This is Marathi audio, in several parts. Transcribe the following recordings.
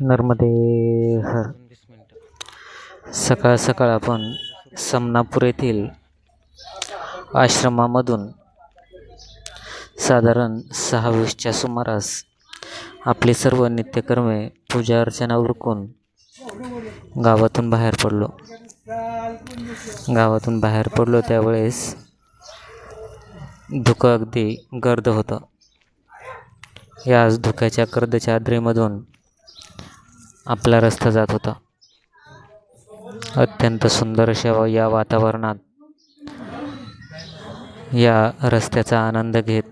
नर्मदे हर सकाळ सकाळ आपण समनापूर येथील आश्रमामधून साधारण सहावीसच्या सुमारास आपली सर्व नित्यकर्मे पूजा अर्चना उरकून गावातून बाहेर पडलो. गावातून बाहेर पडलो त्यावेळेस धुकं अगदी गर्द होतं. याच धुक्याच्या गर्दच्या आद्रीमधून आपला रस्ता जात होता. अत्यंत सुंदर अशा या वातावरणात या रस्त्याचा आनंद घेत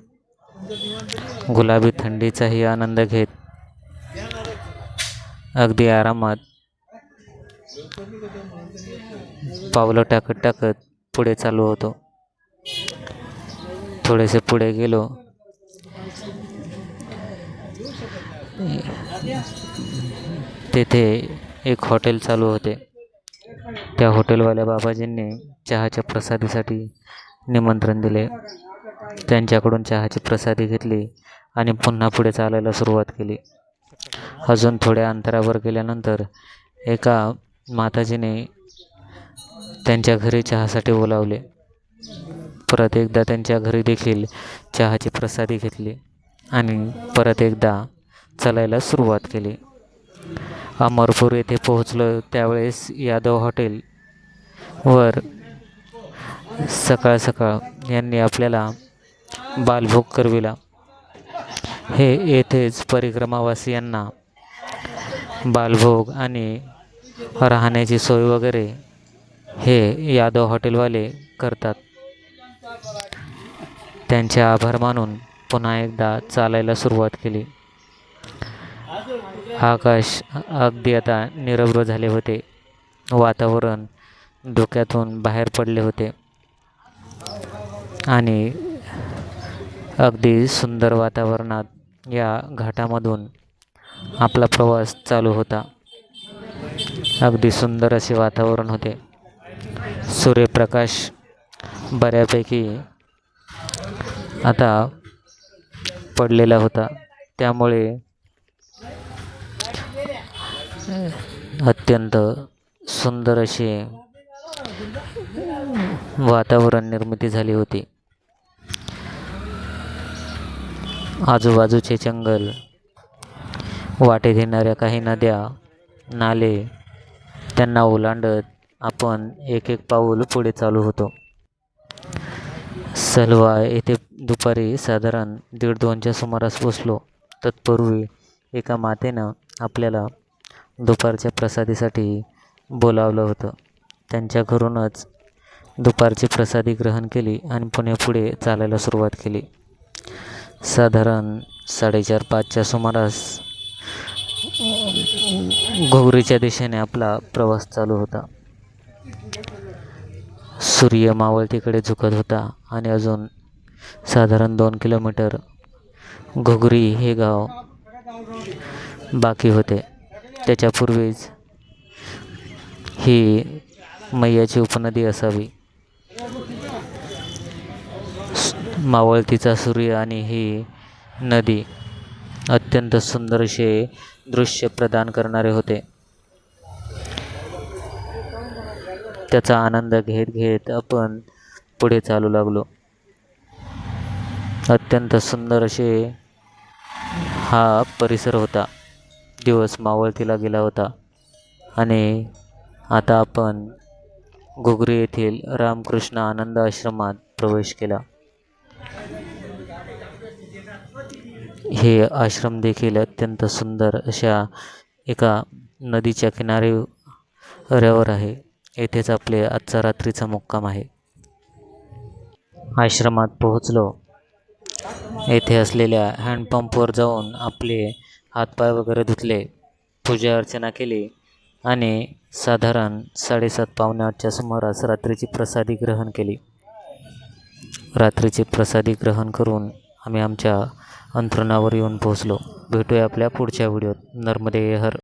गुलाबी थंडीचाही आनंद घेत अगदी आरामात पावलं टाकत टाकत पुढे चालू होतो. थोडेसे पुढे गेलो. तेथे एक हॉटेल चालू होते. त्या हॉटेलवाल्या बाबाजींनी चहाच्या प्रसादीसाठी निमंत्रण दिले. त्यांच्याकडून चहाची प्रसादी घेतली आणि पुन्हा पुढे चालायला सुरुवात केली. अजून थोड्या अंतरावर गेल्यानंतर एका माताजीने त्यांच्या घरी चहासाठी बोलावले. परत एकदा त्यांच्या घरी देखील चहाची प्रसादी घेतली आणि परत एकदा चालायला सुरुवात केली. अमरपूर येथे पोहोचलो त्यावेळेस यादव हॉटेल वर सकाळ सकाळ यांनी आपल्याला बालभोग करविला. हे येथेच परिक्रमावासियांना बालभोग आणि राहण्याची सोय वगैरे हे यादव हॉटेलवाले करतात. त्यांचे आभार मानून पुन्हा एकदा चालायला सुरुवात केली. आकाश अगदी आता निरभ्र झाले होते. वातावरण डोक्यातून बाहेर पडले होते. आणि अगदी सुंदर वातावरणात या घाटामधून आपला प्रवास चालू होता. अगदी सुंदर असे वातावरण होते. सूर्यप्रकाश बऱ्यापैकी आता पडलेला होता. त्यामुळे अत्यंत सुंदर असे वातावरण निर्मिती झाली होती. आजूबाजूचे जंगल वाटेत येणाऱ्या काही नद्या नाले त्यांना ओलांडत आपण एक एक पाऊल पुढे चालू होतो. सलवा येथे दुपारी साधारण दीड दोनच्या सुमारास पोचलो. तत्पूर्वी एका मातेनं आपल्याला दुपारच्या प्रसादीसाठी बोलावलं होतं. त्यांच्या घरूनच दुपारची प्रसादी ग्रहण केली आणि पुणे पुढे चालायला सुरुवात केली. साधारण साडेचार पाचच्या सुमारास घोगरीच्या दिशेने आपला प्रवास चालू होता. सूर्य मावळतीकडे झुकत होता आणि अजून साधारण दोन किलोमीटर घोगरी हे गाव बाकी होते. त्याच्यापूर्वीच ही मैयाची उपनदी असावी. मावळतीचा सूर्य आणि ही नदी अत्यंत सुंदर असे दृश्य प्रदान करणारे होते. त्याचा आनंद घेत घेत आपण पुढे चालू लागलो. अत्यंत सुंदर असे हा परिसर होता. दिवस मावळतीला गेला होता. आणि आता आपण घुगरी येथील रामकृष्ण आनंद आश्रमात प्रवेश केला. हे आश्रम देखील अत्यंत सुंदर अशा एका नदीच्या किनाऱ्यावर आहे. येथेच आपले आजचा रात्रीचा मुक्काम आहे. आश्रमात पोहोचलो. येथे असलेल्या हँडपंपवर जाऊन आपले हातपाय वगैरे धुतले पूजा अर्चना केली आणि साधारण साडेसात पावणे आठच्या सुमारास रात्रीची प्रसादी ग्रहण केली. रात्रीची प्रसादी ग्रहण करून आम्ही आमच्या अंथरुणावर येऊन पोहोचलो. भेटूया आपल्या पुढच्या व्हिडिओत. नर्मदे हर.